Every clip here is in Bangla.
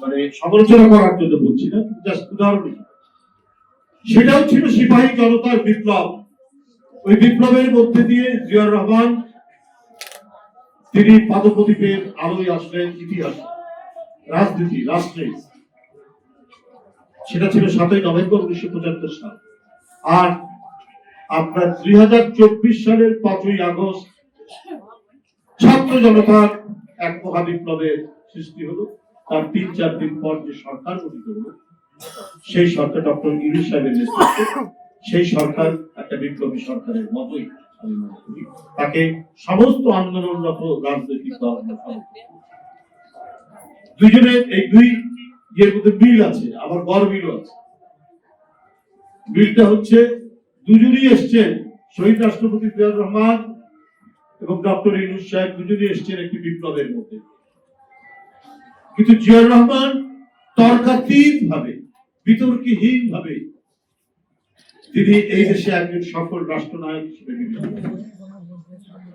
মানে সমালোচনা করার জন্য বলছি না উদাহরণ সেটাও ছিল সিপাহী জনতার বিপ্লব। ওই বিপ্লবের মধ্যে দিয়ে জিয়াউর রহমান, তিনি পাদপ্রদীপের আলোয় আসলেন ইতিহাস, রাজনীতি, রাষ্ট্রে। সেটা ছিল সাতই নভেম্বর উনিশশো পঁচাত্তর সাল। আর আপনার দুই হাজার চব্বিশ সালের পাঁচই আগস্ট ছাত্র জনতার এক মহাবিপ্লবের সৃষ্টি হলো। তার তিন পর যে সরকার গঠিত হলো, সেই সরকার ডক্টর ইউনুস সাহেবের নেতৃত্বে, সেই সরকার একটা বিপ্লবী সরকারের মতোই তাকে সমস্ত আন্দোলনরত রাজনৈতিক দল এই দুই ইয়ের মধ্যে আছে, আবার গড় আছে। হচ্ছে দুজনই এসছেন শহীদ রাষ্ট্রপতি জিয়াউর রহমান এবং ডক্টর ইউনুস সাহেব দুজনই এসছেন একটি বিপ্লবের মধ্যে। কিন্তু জিয়াউর রহমান তর্কাতীত ভাবে বিতর্কহীন ভাবে তিনি এই দেশে একজন সফল রাষ্ট্রনায়ক হিসেবে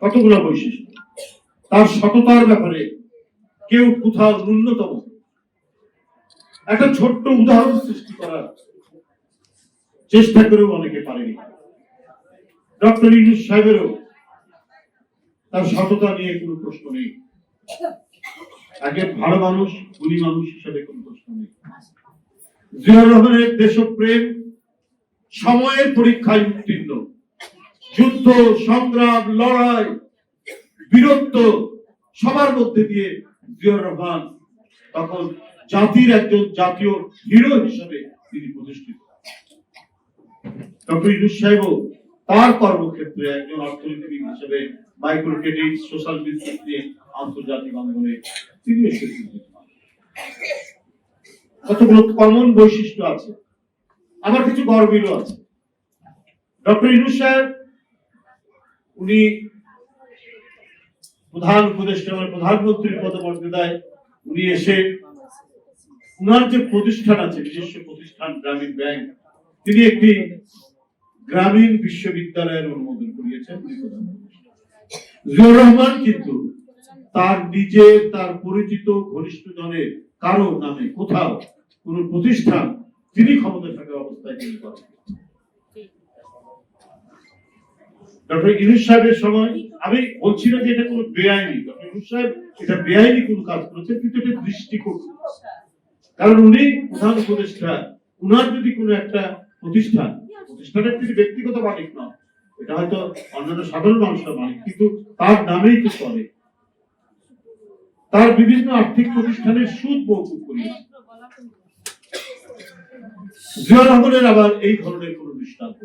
কতগুলো বৈশিষ্ট্য? তার সততার ব্যাপারে কেউ কোথাও ন্যূনতম। একটা ছোট্ট উদাহরণ সৃষ্টি করার চেষ্টা করেও অনেকে পারেনি। ডক্টর ইউনুস সাহেবেরও তার সততা নিয়ে কোনো প্রশ্ন নেই। একজন ভালো মানুষ, গুণী মানুষ হিসেবে কোনো প্রশ্ন নেই। জিয়াউর রহমানের দেশপ্রেম সময়ের পরীক্ষায় উত্তীর্ণ। যুদ্ধ, সংগ্রাম, লড়াই, বীরত্ব সবার মধ্যে দিয়ে জিয়াউর রহমান তখন জাতির একজন জাতীয় হিরো হিসেবে তিনি প্রতিষ্ঠিত। ডক্টর ইউনুস সাহেবও তার কর্মক্ষেত্রে একজন অর্থনীতিবিদ হিসেবে মাইক্রো ক্রেডিট সোশ্যাল বিজনেস নিয়ে আন্তর্জাতিক অঙ্গনে তিনি এসেছেন কতগুলো কমন বৈশিষ্ট্য আছে? আবার কিছু গরমিলও আছে। ডক্টর ইউনুস সাহেব, উনি প্রধান উপদেষ্টা মানে প্রধানমন্ত্রীর পদমর্যাদায় উনি এসে উনার যে প্রতিষ্ঠান আছে নিজস্ব প্রতিষ্ঠান গ্রামীণ ব্যাংক, তিনি একটি গ্রামীণ বিশ্ববিদ্যালয়ের অনুমোদন করিয়েছেন। রহমান কিন্তু তার নিজের তার পরিচিত ঘনিষ্ঠ জনের কারও নামে কোথাও কোন প্রতিষ্ঠান তিনি ক্ষমতা থাকা অবস্থায় তিনি করেন। ডক্টর সাহেবের সময় আমি বলছি না যে এটা কোনো বেআইনি, ডক্টর সাহেব এটা বেআইনি কোনো কাজ করেছেন, কিন্তু এটা দৃষ্টিকোণ কারণ উনি প্রধান উপদেষ্টা, উনার যদি কোনো একটা প্রতিষ্ঠান, প্রতিষ্ঠানের তিনি ব্যক্তিগত মালিক নন, এটা হয়তো অন্যান্য সাধারণ মানুষের মালিক, কিন্তু তার নামেই তো চলে। তার বিভিন্ন আর্থিক প্রতিষ্ঠানের সুদ মৌকুব করিয়েছে জিয়া আবার এই ধরনের কোন দৃষ্টান্ত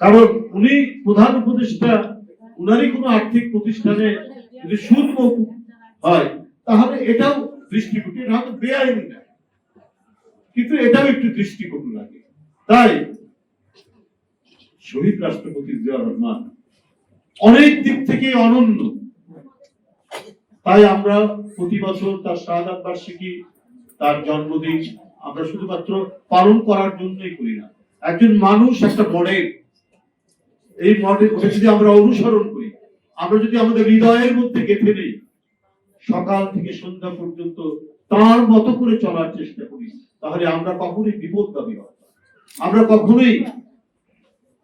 কারণ উনি প্রধান উপদেষ্টা, উনারই কোনো আর্থিক প্রতিষ্ঠানে যদি সুদ মৌকুব হয়, তাহলে এটাও দৃষ্টিকটু এটা হয়তো বেআইনি না। কিন্তু এটাও একটু দৃষ্টিকটু লাগে। তাই শহীদ রাষ্ট্রপতি জিয়াউর রহমান অনেক দিক থেকে অনন্য। তাই আমরা প্রতি বছর তার শাহাদাত বার্ষিকী, তার জন্মদিন আমরা শুধুমাত্র পালন করার জন্যই করি না একজন মানুষ একটা মডেল এই মডেল ওটা যদি আমরা অনুসরণ করি, আমরা যদি আমাদের হৃদয়ের মধ্যে গেঁথে নেই, সকাল থেকে সন্ধ্যা পর্যন্ত তার মতো করে চলার চেষ্টা করি, তাহলে আমরা কখনোই বিপদগামী হব। আমরা কখনোই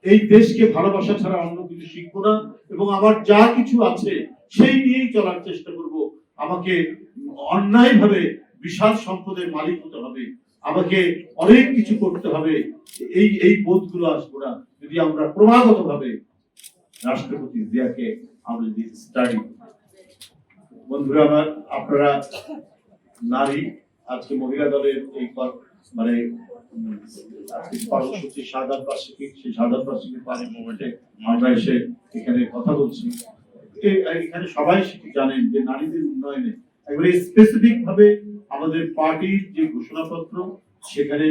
এই দেশকে ভালোবাসা ছাড়া অন্য কিছু শিখব না এবং আমার যা কিছু আছে সেই নিয়েই চলার চেষ্টা করব। আমাকে অন্যায় ভাবে বিশাল সম্পদের মালিক হতে হবে। আমাকে অনেক কিছু করতে হবে। এই এই বোধগুলো আসব না যদি আমরা ক্রমাগত ভাবে রাষ্ট্রপতি জিয়াকে আমরা যদি স্টাডি বন্ধুরা আমার, আপনারা নারী, আজকে মহিলা দলের এই মানে কর্মসূচি সাধারণ বার্ষিকী, সেই সাধারণ বার্ষিকী পানির মোমেন্টে আমরা এসে এখানে কথা বলছি। এখানে সবাই জানেন যে নারীদের উন্নয়নে একেবারে স্পেসিফিক ভাবে আমাদের পার্টির যে ঘোষণাপত্র, সেখানে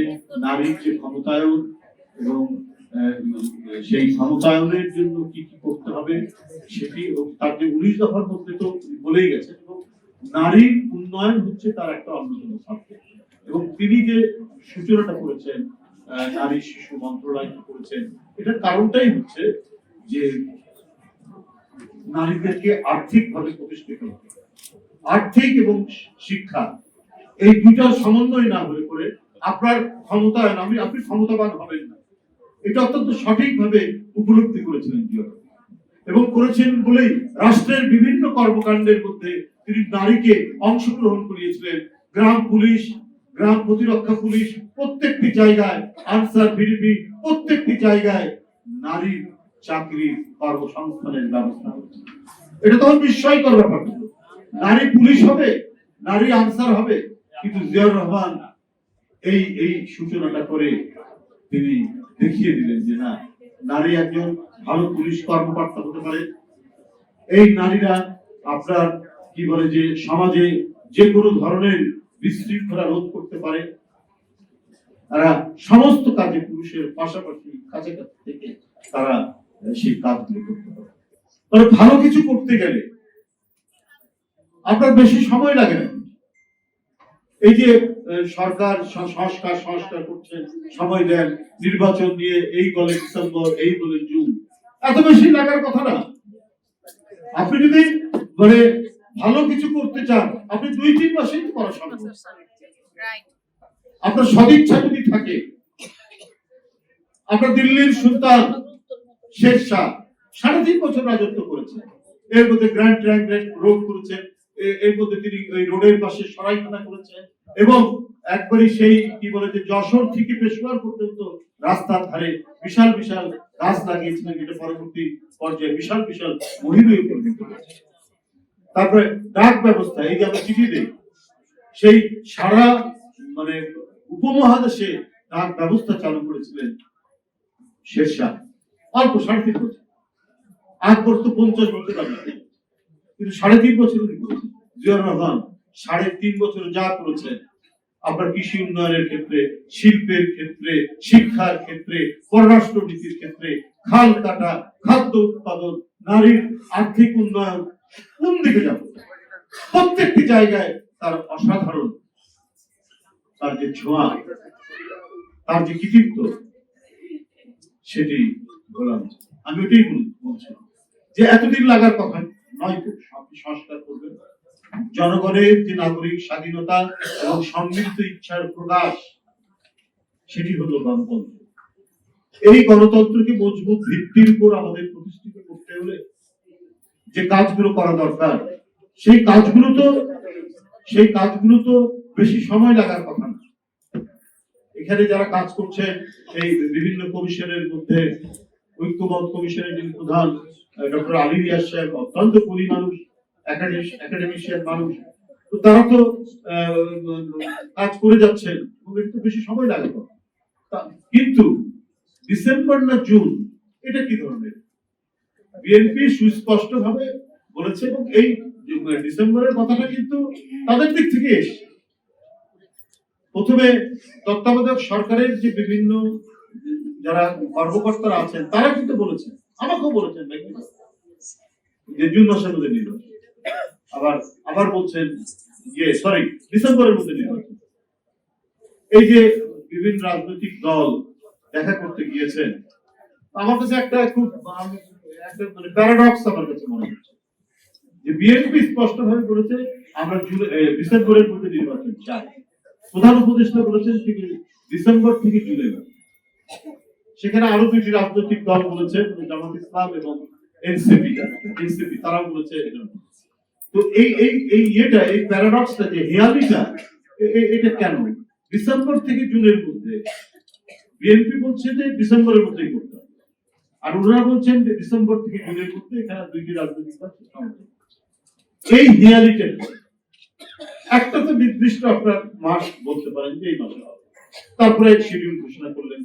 নারীর যে ক্ষমতায়ন এবং সেই ক্ষমতায়নের জন্য কি কি করতে হবে, সেটি তার যে উনিশ দফার মধ্যে তো বলেই গেছেন এবং নারীর উন্নয়ন হচ্ছে তার একটা অন্যতম সাবজেক্ট এবং তিনি যে সূচনাটা করেছেন নারী শিশু মন্ত্রণালয় করেছেন, এটার কারণটাই হচ্ছে যে নারীদেরকে আর্থিক ভাবে প্রতিষ্ঠিত হতে আর্থিক এবং শিক্ষা, এই দুইটার সমন্বয় না হলে করে আপনার ক্ষমতায়ন আমি আপনি ক্ষমতাবান হবেন না। এটা অত্যন্ত সঠিকভাবে উপলব্ধি করেছিলেন এবং করেছেন বলেই রাষ্ট্রের বিভিন্ন কর্মকাণ্ডের মধ্যে তিনি নারীকে অংশগ্রহণ করিয়েছিলেন। গ্রাম পুলিশ, গ্রাম প্রতিরক্ষা পুলিশ প্রত্যেকটি জায়গায়, আনসার বিডিপি প্রত্যেকটি জায়গায় নারীর চাকরি, কর্মসংস্থানের ব্যবস্থা এটা তখন বিস্ময়কর ব্যাপার। নারী পুলিশ হবে, নারী আনসার হবে, কিন্তু জিয়াউর রহমান এই এই সূচনাটা করে তিনি দেখিয়ে দিলেন যে না, নারী একজন ভালো পুলিশ কর্মকর্তা হতে পারে। এই নারীরা আপনার কি বলে যে সমাজে যে কোনো ধরনের বিশৃঙ্খলা রোধ করতে পারে। তারা সমস্ত কাজে পুরুষের পাশাপাশি কাছাকাছি থেকে তারা সেই কাজগুলো করতে পারে তবে ভালো কিছু করতে গেলে আপনার বেশি সময় লাগে না। এই যে সরকার সংস্কার সংস্কার করছেন সময় দেন, নির্বাচন নিয়ে এই বলে ডিসেম্বর, এই বলে জুন, এত বেশি লাগার কথা না। আপনি যদি মানে ভালো কিছু করতে চান, আপনি দুই তিন মাসেই তো করা সম্ভব। আপনার সদিচ্ছা যদি থাকে, আপনার দিল্লির সুলতান শেখ শাহ সাড়ে তিন বছর রাজত্ব করেছেন। এর মধ্যে গ্র্যান্ড রোড করেছেন। এর মধ্যে তিনি ওই রোডের পাশে সরাইখানা এবং একবারই সেই, কি বলে যে যশোর থেকে পেশোয়ার পর্যন্ত রাস্তার ধারে বিশাল বিশাল গাছ লাগিয়েছিলেন যেটা পরবর্তী পর্যায়ে বিশাল বিশাল তারপরে ডাক ব্যবস্থা, এই যে আমরা চিঠি দিই, সেই সারা মানে উপমহাদেশে ডাক ব্যবস্থা চালু করেছিলেন শেরশাহ অল্প সাড়ে তিন বছর। আকবর তো পঞ্চাশ বছর আগে কিন্তু সাড়ে তিন বছর করেছেন। রহমান, সাড়ে তিন বছর যা করেছেন, আপনার কৃষি উন্নয়নের ক্ষেত্রে, শিল্পের ক্ষেত্রে, শিক্ষার ক্ষেত্রে, পররাষ্ট্র নীতির ক্ষেত্রে, খাল কাটা, খাদ্য উৎপাদন, নারীর আর্থিক উন্নয়ন, কোন দিকে যাবে? প্রত্যেকটি জায়গায় তার অসাধারণ, তার যে ছোঁয়া, তার যে কৃতিত্ব, সেটি আমি যে এতদিন লাগার কথা নয় আপনি সংস্কার করবেন জনগণের যে নাগরিক স্বাধীনতা এবং সমৃদ্ধ ইচ্ছার প্রকাশ, সেটি হলো গণতন্ত্র। এই গণতন্ত্রকে মজবুত ভিত্তির উপর আমাদের প্রতিষ্ঠিত করতে হলে যে কাজগুলো করা দরকার, সেই কাজগুলো তো সেই কাজগুলো তো বেশি সময় লাগার কথা না। এখানে যারা কাজ করছেন, এই বিভিন্ন কমিশনের মধ্যে ঐক্যমত কমিশনের যিনি প্রধান ডক্টর আলী রিয়াজ সাহেব, অত্যন্ত কুলি মানুষ একাডেমিশিয়ান মানুষ। তো তারা তো কাজ করে যাচ্ছেন, এবং তো বেশি সময় লাগে কিন্তু ডিসেম্বর না জুন, এটা কি ধরনের? বিএনপি সুস্পষ্ট ভাবে বলেছে, এবং এই ডিসেম্বরের কথাটা কিন্তু তাদের দিক থেকে এসছে। প্রথমে তত্ত্বাবধায়ক সরকারের যে বিভিন্ন যারা কর্মকর্তারা আছেন, তারা কিন্তু বলেছেন, আমাকেও বলেছেন যে জুন মাসের মধ্যে আবার আবার বলছেন সরি ডিসেম্বরের মধ্যে এই যে বিভিন্ন রাজনৈতিক দল দেখা করতে গিয়েছেন, আমার কাছে একটা খুব একটা মানে প্যারাডক্স আমার কাছে মনে হচ্ছে। যে বিএনপি স্পষ্ট ভাবে বলেছে, আমরা ডিসেম্বরের মধ্যে নির্বাচন চাই। প্রধান উপদেষ্টা বলেছেন ডিসেম্বর থেকে জুলাই। সেখানে আরও দুইটি রাজনৈতিক দল বলেছে জামাত ইসলাম এবং এনসিপি। এনসিপি তারা বলেছে তো এই এই এই ইয়েটা, এই প্যারাডক্সটা যে হেয়ালিটা এটা কেন? ডিসেম্বর থেকে জুনের মধ্যে বিএনপি বলছে যে ডিসেম্বরের মধ্যেই করতে হবে। আর ওনারা বলছেন যে ডিসেম্বর থেকে জুনের মধ্যে এখানে দুইটি রাজনৈতিক দল এই হিয়ালিটা একটা তো নির্দিষ্ট আপনার মাস বলতে পারেন যে এই মাসে হবে। তারপরে শিডিউল ঘোষণা করলেন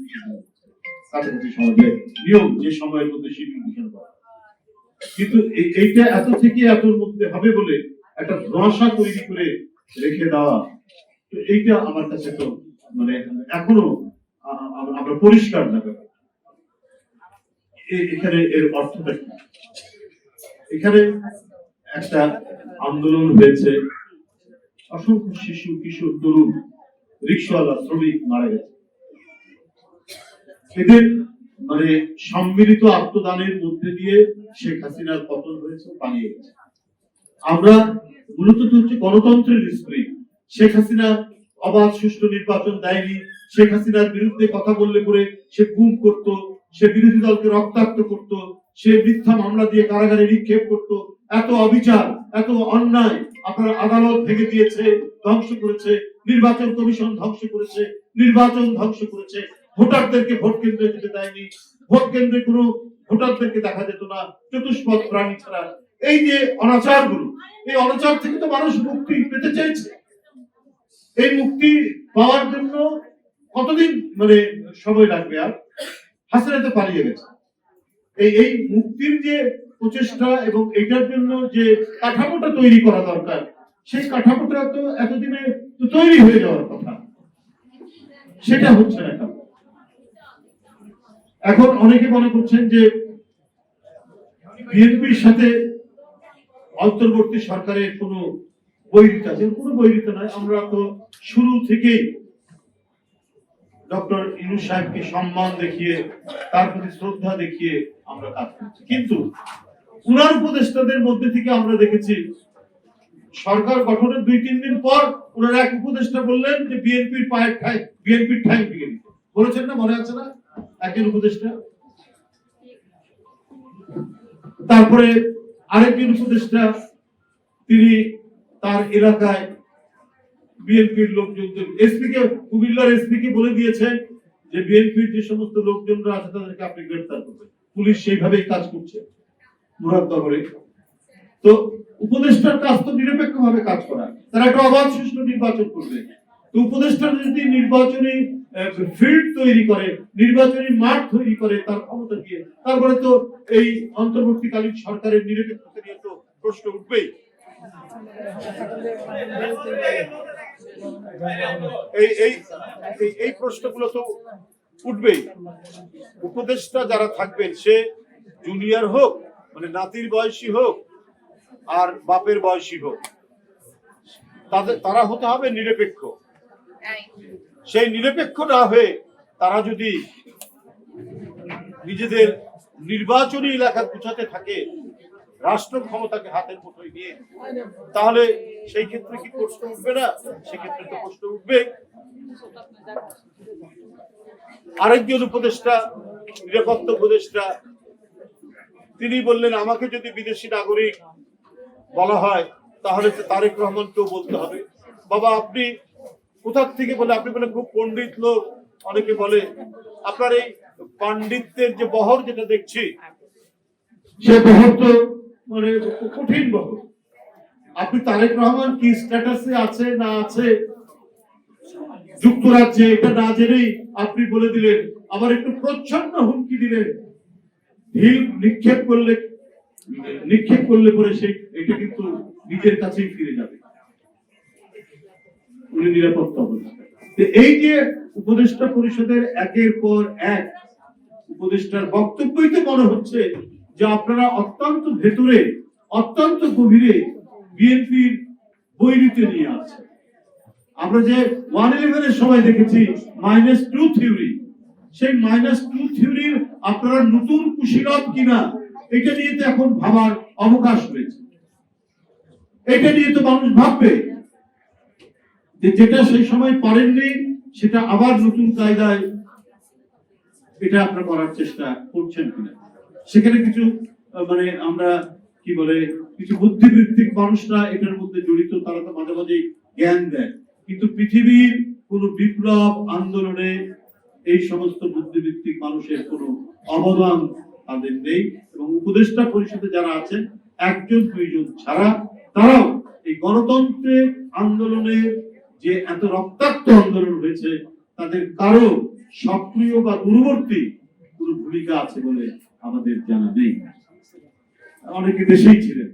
কাছাকাছি সমাজে নিয়ম যে সময়ের মধ্যে শিডিউল ঘোষণা করা। কিন্তু এইটা এত থেকে এতর মধ্যে হবে বলে একটা ধোঁয়াশা তৈরি করে রেখে দেওয়া, তো এইটা আমার কাছে তো মানে এখনও আমরা পরিষ্কার না এখানে এর অর্থটা কি? এখানে একটা আন্দোলন হয়েছে। অসংখ্য শিশু, কিশোর, তরুণ, রিক্সাওয়ালা, শ্রমিক মারা গেছে। এদের মানে সম্মিলিত আত্মদানের মধ্যে দিয়ে শেখ হাসিনার পতন হয়েছে, পালিয়ে গেছে। আমরা মূলত হচ্ছে গণতন্ত্রের স্প্রিং শেখ হাসিনা অবাধ, সুষ্ঠু নির্বাচন দেয়নি। শেখ হাসিনার বিরুদ্ধে কথা বললে পরে সে গুম করত, সে বিরোধী দলকে রক্তাক্ত করত, সে মিথ্যা মামলা দিয়ে কারাগারে নিক্ষেপ করত। এত অবিচার, এত অন্যায় আপনার আদালত ভেঙে দিয়েছে, ধ্বংস করেছে, নির্বাচন কমিশন ধ্বংস করেছে, নির্বাচন ধ্বংস করেছে। ভোটারদেরকে ভোট কেন্দ্রে যেতে দেয়নি, ভোট কেন্দ্রে কোনো ভোটারদেরকে দেখা যেত না, চতুষ্পদ প্রাণী ছাড়া। এই যে অনাচারগুলো, এই অনাচার থেকে তো মানুষ মুক্তি পেতে চাইছে এই মুক্তি পাওয়ার জন্য কতদিন মানে সময় লাগবে আর? হাসিনা তো পালিয়ে গেছে। এই এই মুক্তির যে প্রচেষ্টা এবং এটার জন্য যে কাঠামোটা তৈরি করা দরকার, সেই কাঠামোটা তো এতদিনে তৈরি হয়ে যাওয়ার কথা। সেটা হচ্ছে না এখন অনেকে মনে করছেন যে বিএনপির সাথে অন্তর্বর্তী সরকারের কোনো বৈরিতা আছে কোনো বৈরিতা নয়। আমরা তো শুরু থেকেই ডক্টর ইনু সাহেবকে সম্মান দেখিয়ে, তার প্রতি শ্রদ্ধা দেখিয়ে আমরা কাজ করছি। কিন্তু উনার উপদেষ্টাদের মধ্যে থেকে আমরা দেখেছি, সরকার গঠনের দুই, তিন দিন পর ওনার এক উপদেষ্টা বললেন যে, বিএনপির পায়ের ঠাই বিএনপির ঠাই দিতে। বলেছেন না? মনে আছে না? একজন উপদেষ্টা? তারপরে আরেকজন উপদেষ্টা, তিনি তার এলাকায় বিএনপির লোকজন এসপি কে কুমিল্লার এসপি কে বলে দিয়েছেন যে বিএনপির যে সমস্ত লোকজনরা আছে, তাদেরকে আপনি গ্রেফতার করবেন। পুলিশ সেইভাবেই কাজ করছে মুরাদনগরে তো উপদেষ্টার কাজ তো নিরপেক্ষ ভাবে কাজ করা। তারা একটা অবাধ সুষ্ঠু নির্বাচন করবে। উপদেষ্টা যদি নির্বাচনী ফিল্ড তৈরি করে, নির্বাচনী মাঠ তৈরি করে, তার ক্ষমতা দিয়ে, তারপরে তো এই অন্তর্বর্তীকালীন সরকারের নিরপেক্ষতা নিয়ে তো প্রশ্ন উঠবেই। এই প্রশ্নগুলো তো উঠবেই। উপদেষ্টা যারা থাকবেন, সে জুনিয়র হোক মানে নাতির বয়সী হোক, আর বাপের বয়সী হোক, তাদের, তারা হতে হবে নিরপেক্ষ। সেই নিরপেক্ষ না হয়ে তারা যদি নিজেদের নির্বাচনী এলাকা গুছাতে থাকে, রাষ্ট্র ক্ষমতাকে হাতের মুঠোয় নিয়ে, তাহলে সেই ক্ষেত্রে কি প্রশ্ন উঠবে না? সেক্ষেত্রে তো প্রশ্ন উঠবে। আরেকজন উপদেষ্টা, নিরাপত্তা উপদেষ্টা, তিনি বললেন, আমাকে যদি বিদেশি নাগরিক বলা হয়, তাহলে তো তারেক রহমানকেও বলতে হবে। বাবা, আপনি কোথা থেকে বলে? আপনি বলে খুব পণ্ডিত লোক, অনেকে বলে। আপনার এই পাণ্ডিত্যের যে বহর যেটা দেখছি, সে বহর তো মানে কঠিন বহর। আপনি তারেক রহমান কি স্ট্যাটাসে আছে না আছে? যুক্তরাজ্যে এটা না জেনেই আপনি বলে দিলেন। আবার একটু প্রচ্ছন্ন হুমকি দিলেন। ঢিল নিক্ষেপ করলে নিক্ষেপ করলে পরে সে, এটা কিন্তু নিজের কাছেই ফিরে যাবে। উনি নিরাপত্তা উপদেষ্টা। এই যে উপদেষ্টা পরিষদের একের পর এক উপদেষ্টার বক্তব্যই তো মনে হচ্ছে যে আপনারা অত্যন্ত ভেতরে, অত্যন্ত গভীরে বিএনপির বৈরিতে নিয়ে আছে আমরা যে ওয়ান ইলেভেনের সময় দেখেছি, মাইনাস টু থিওরি। সেই মাইনাস টু থিওরির আপনারা নতুন কুশীলব কিনা, এটা নিয়ে তো এখন ভাবার অবকাশ রয়েছে এটা নিয়ে তো মানুষ ভাববে যেটা সেই সময় পারেননি সেটা আবার নতুন কায়দায় এটা আপনারা করার চেষ্টা করছেন কিনা। সেখানে কিছু মানে আমরা কি বলে, কিছু বুদ্ধিবৃত্তিক মানুষরা এটার মধ্যে জড়িত, তারা তো মাঝে মাঝে জ্ঞান দেয়। কিন্তু পৃথিবীর কোন বিপ্লব আন্দোলনে এই সমস্ত বুদ্ধিবৃত্তিক মানুষের কোনো অবদান তাদের নেই এবং উপদেষ্টা পরিষদে যারা আছেন, একজন, দুইজন ছাড়া তারাও এই গণতন্ত্রের আন্দোলনের যে এত রক্তাক্ত আন্দোলন হয়েছে, তাদের কারও সক্রিয় বা দূরবর্তী কোনো ভূমিকা আছে বলে আমাদের জানা নেই। অনেকে দেশেই ছিলেন।